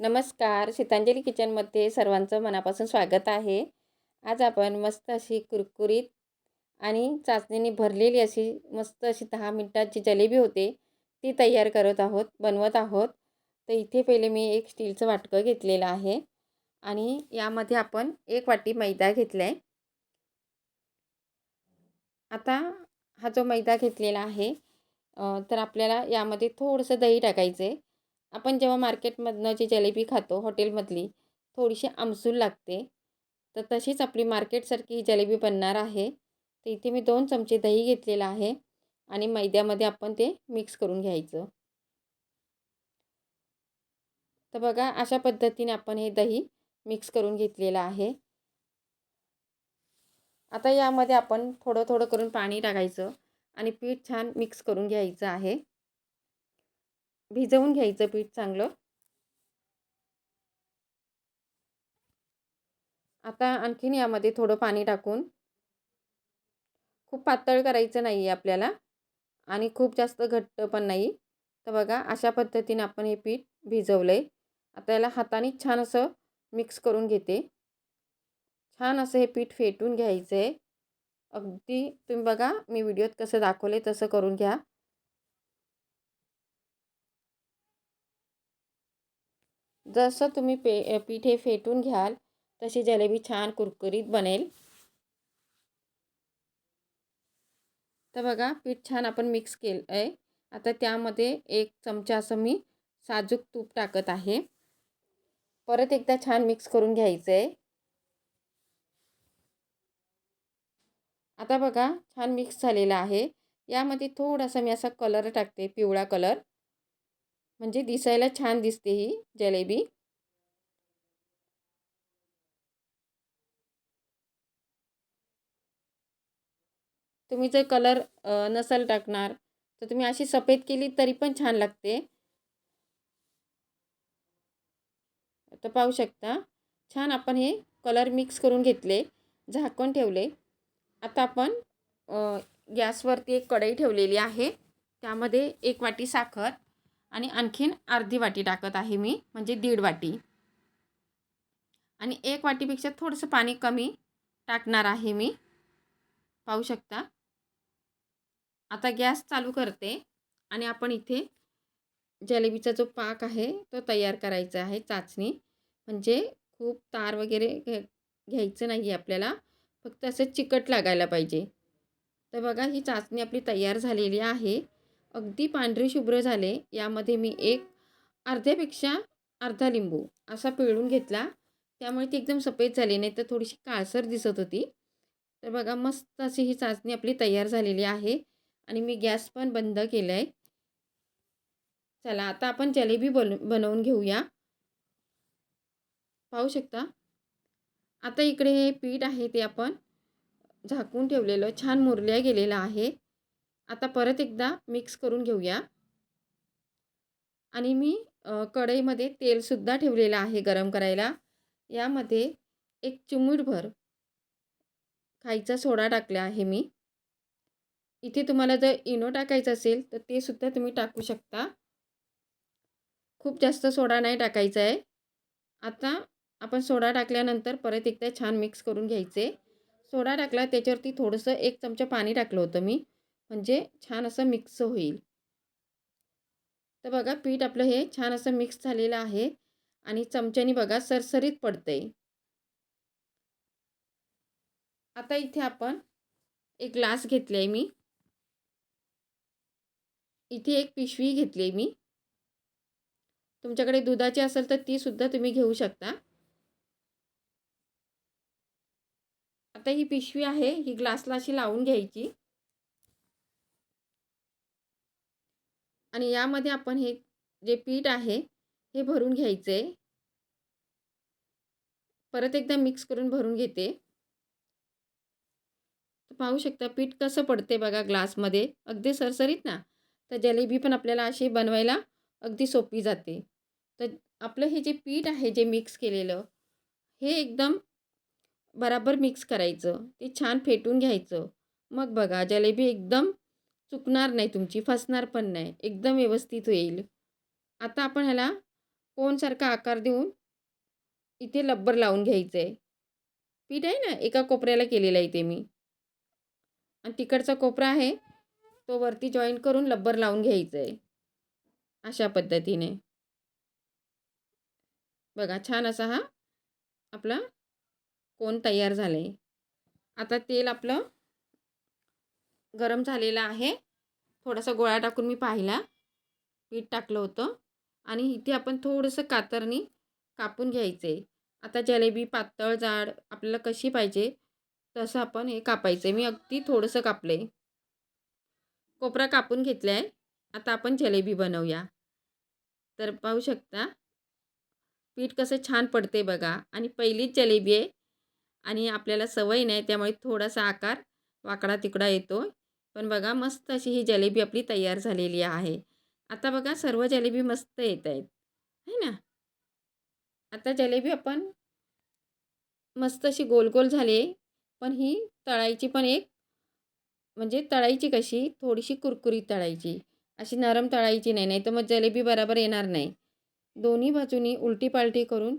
नमस्कार. शीतांजली किचनमध्ये सर्वांचं मनापासून स्वागत आहे. आज आपण मस्त अशी कुरकुरीत आणि चाचणीने भरलेली अशी मस्त अशी दहा मिनटाची जलेबी होते ती तयार करत आहोत बनवत आहोत. तर इथे पहिले मी एक स्टीलचं वाटकं घेतलेलं आहे आणि यामध्ये आपण एक वाटी मैदा घेतला आहे आता हा जो मैदा घेतलेला आहे तर आपल्याला यामध्ये थोडंसं दही टाकायचं आहे आपण जेव्हा मार्केटमधनं जी जलेबी खातो हॉटेलमधली थोडीशी आमसूल लागते. तर तशीच आपली मार्केटसारखी ही जलेबी बनणार आहे. तर इथे मी दोन चमचे दही घेतलेलं आहे आणि मैद्यामध्ये आपण ते मिक्स करून घ्यायचं. तर बघा अशा पद्धतीने आपण हे दही मिक्स करून घेतलेलं आहे. आता यामध्ये आपण थोडं थोडं करून पाणी टाकायचं आणि पीठ छान मिक्स करून घ्यायचं आहे. भिजवून घ्यायचं पीठ चांगलं. आता आणखीन यामध्ये थोडं पाणी टाकून. खूप पातळ करायचं नाही आहे आपल्याला. आणि खूप जास्त घट्ट पण नाही. तर बघा अशा पद्धतीने आपण हे पीठ भिजवलं आहे आता याला हाताने छान असं मिक्स करून घेते. छान असं हे पीठ फेटून घ्यायचं आहे अगदी तुम्ही बघा मी व्हिडिओत कसं दाखवलं आहे तसं करून घ्या. जसं तुम्ही पे पीठ हे फेटून घ्याल तशी जलेबी छान कुरकुरीत बनेल. तर बघा पीठ छान आपण मिक्स केलं आहे आता त्यामध्ये एक चमचा असं मी साजूक तूप टाकत आहे. परत एकदा छान मिक्स करून घ्यायचं आहे आता बघा छान मिक्स झालेला आहे. यामध्ये थोडासा मी असा कलर टाकते पिवळा कलर. म्हणजे दिसायला छान दिसते ही जलेबी. तुम्ही जर कलर नसेल टाकणार तर तुम्ही अशी सफेद केली तरी पण छान लागते. तर पाहू शकता छान आपण हे कलर मिक्स करून घेतले झाकण ठेवले. आता आपण गॅसवरती एक कढई ठेवलेली आहे त्यामध्ये एक वाटी साखर. आणि आणखीन अर्धी वाटी टाकत आहे मी म्हणजे दीड वाटी. आणि एक वाटीपेक्षा थोडंसं पाणी कमी टाकणार आहे मी. पाहू शकता? आता गॅस चालू करते आणि आपण इथे जलेबीचा जो पाक आहे तो तयार करायचा आहे चाचणी. म्हणजे खूप तार वगैरे घे घ्यायचं नाही आहे आपल्याला फक्त असं चिकट लागायला पाहिजे. तर बघा ही चाचणी आपली तयार झालेली आहे. अगदी पांढरे शुभ्र झाले. यामध्ये मी एक अर्ध्यापेक्षा अर्धा लिंबू असा पिळून घेतला. त्यामुळे ती एकदम सफेद झाली नाही तर थोडीशी काळसर दिसत होती. तर बघा मस्त अशी ही चाचणी आपली तयार झालेली आहे आणि मी गॅस पण बंद केलं आहे चला आता आपण जलेबी बन बनवून घेऊया. पाहू शकता? आता इकडे हे पीठ आहे ते आपण झाकून ठेवलेलं छान मुरल्या गेलेलं आहे. आता परत एकदा मिक्स करून घेऊया. आणि मी कढईमध्ये तेलसुद्धा ठेवलेलं आहे गरम करायला. यामध्ये एक चिमूटभर खायचा सोडा टाकला आहे मी. इथे तुम्हाला जर इनो टाकायचं असेल तर ते सुद्धा तुम्ही टाकू शकता. खूप जास्त सोडा नाही टाकायचा आहे. आता आपण सोडा टाकल्यानंतर परत एकदा छान मिक्स करून घ्यायचे. सोडा टाकला त्याच्यावरती थोडंसं एक चमचा पाणी टाकलं होतं मी. म्हणजे छान असं मिक्स होईल. तर बघा पीठ आपलं हे छान असं मिक्स झालेलं आहे आणि चमच्याने बघा सरसरीत पडतंय. आता इथे आपण एक ग्लास घेतले आहे मी. इथे एक पिशवी घेतली आहे मी. तुमच्याकडे दुधाची असेल तर ती सुद्धा तुम्ही घेऊ शकता. आता ही पिशवी आहे ही ग्लासला अशी लावून घ्यायची. आणि यामध्ये आपण हे जे पीठ आहे हे भरून घ्यायचं. आहे परत एकदा मिक्स करून भरून घेते. पाहू शकता पीठ कसं पडते बघा ग्लासमध्ये. अगदी सरसरीत ना? तर जलेबी पण आपल्याला अशी बनवायला अगदी सोपी जाते. तर आपलं हे जे पीठ आहे जे मिक्स केलेलं हे एकदम बराबर मिक्स करायचं. ते छान फेटून घ्यायचं. मग बघा जलेबी एकदम चुकणार नाही तुमची फसणार पण नाही. एकदम व्यवस्थित होईल. आता आपण ह्याला कोनसारखा आकार देऊन इथे लब्बर लावून घ्यायचं आहे पीठ आहे ना एका कोपऱ्याला केलेलं आहे ते मी. आणि तिकडचा कोपरा आहे तो वरती जॉईन करून लब्बर लावून घ्यायचं आहे अशा पद्धतीने. बघा छान असा हा आपला कोण तयार झालं आहे आता तेल आपलं गरम झालेला आहे. थोडासा गोळा टाकून मी पाहिला. पीठ टाकलं होतं. आणि इथे आपण थोडंसं कातरनी कापून घ्यायचं. आहे आता जलेबी पातळ जाड आपल्याला कशी पाहिजे तसं आपण हे कापायचं. आहे मी अगदी थोडंसं कापलं आहे कोपरा कापून घेतला आहे आता आपण जलेबी बनवूया. तर पाहू शकता पीठ कसं छान पडते बघा. आणि पहिलीच जलेबी आहे. आणि आपल्याला सवय नाही त्यामुळे थोडासा आकार वाकडा तिकडा येतो पण बघा मस्त अशी ही जलेबी आपली तयार झालेली आहे. आता बघा सर्व जलेबी मस्त येत आहेत. है ना? आता जलेबी आपण मस्त अशी गोल गोल झाली पण ही तळायची पण एक म्हणजे तळायची कशी? थोडीशी कुरकुरीत तळायची. अशी नरम तळायची नाही नाही तर मग जलेबी बरोबर येणार नाही. दोन्ही बाजूनी उलटी पालटी करून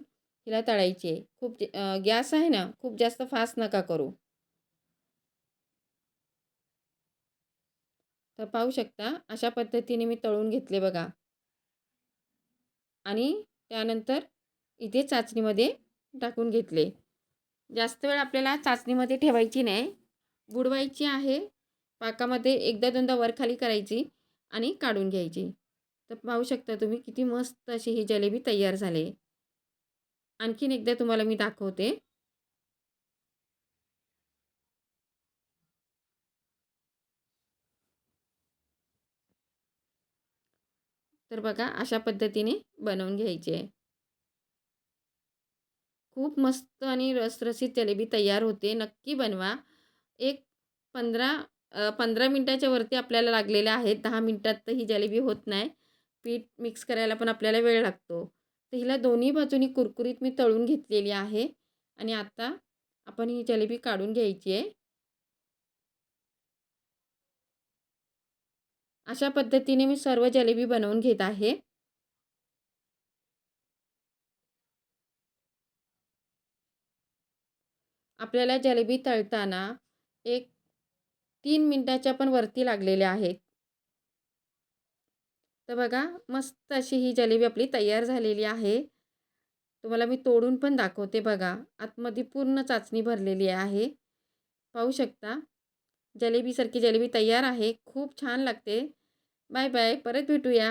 हिला तळायची आहे. खूप गॅस आहे ना खूप जास्त फास्ट नका करू. तर पाहू शकता अशा पद्धतीने मी तळून घेतले बघा. आणि त्यानंतर इथे चाचणीमध्ये टाकून घेतले. जास्त वेळ आपल्याला चाचणीमध्ये ठेवायची नाही. बुडवायची आहे पाकामध्ये एकदा दोनदा वरखाली करायची आणि काढून घ्यायची. तर पाहू शकता तुम्ही किती मस्त अशी ही जलेबी तयार झाली. आणखीन एकदा तुम्हाला मी दाखवते. तर बघा अशा पद्धतीने बनवून घ्यायची. आहे खूप मस्त आणि रसरसीत जलेबी तयार होते. नक्की बनवा. एक पंधरा पंधरा मिनटाच्या वरती आपल्याला लागलेल्या आहेत. दहा मिनटात तर ही जलेबी होत नाही. पीठ मिक्स करायला पण आपल्याला वेळ लागतो. तर हिला दोन्ही बाजूनी कुरकुरीत मी तळून घेतलेली आहे. आणि आता आपण ही जलेबी काढून घ्यायची आहे. अशा पद्धतीने मी सर्व जलेबी बनवून घेत आहे. आपल्याला जलेबी तळताना एक तीन मिनटाच्या पण वरती लागलेल्या आहेत. तर बघा मस्त अशी ही जलेबी आपली तयार झालेली आहे. तुम्हाला मी तोडून पण दाखवते बघा. आतमध्ये पूर्ण चाचणी भरलेली आहे. पाहू शकता? जलेबीसारखी जलेबी तयार आहे. खूप छान लागते. बाय बाय परत भेटूया.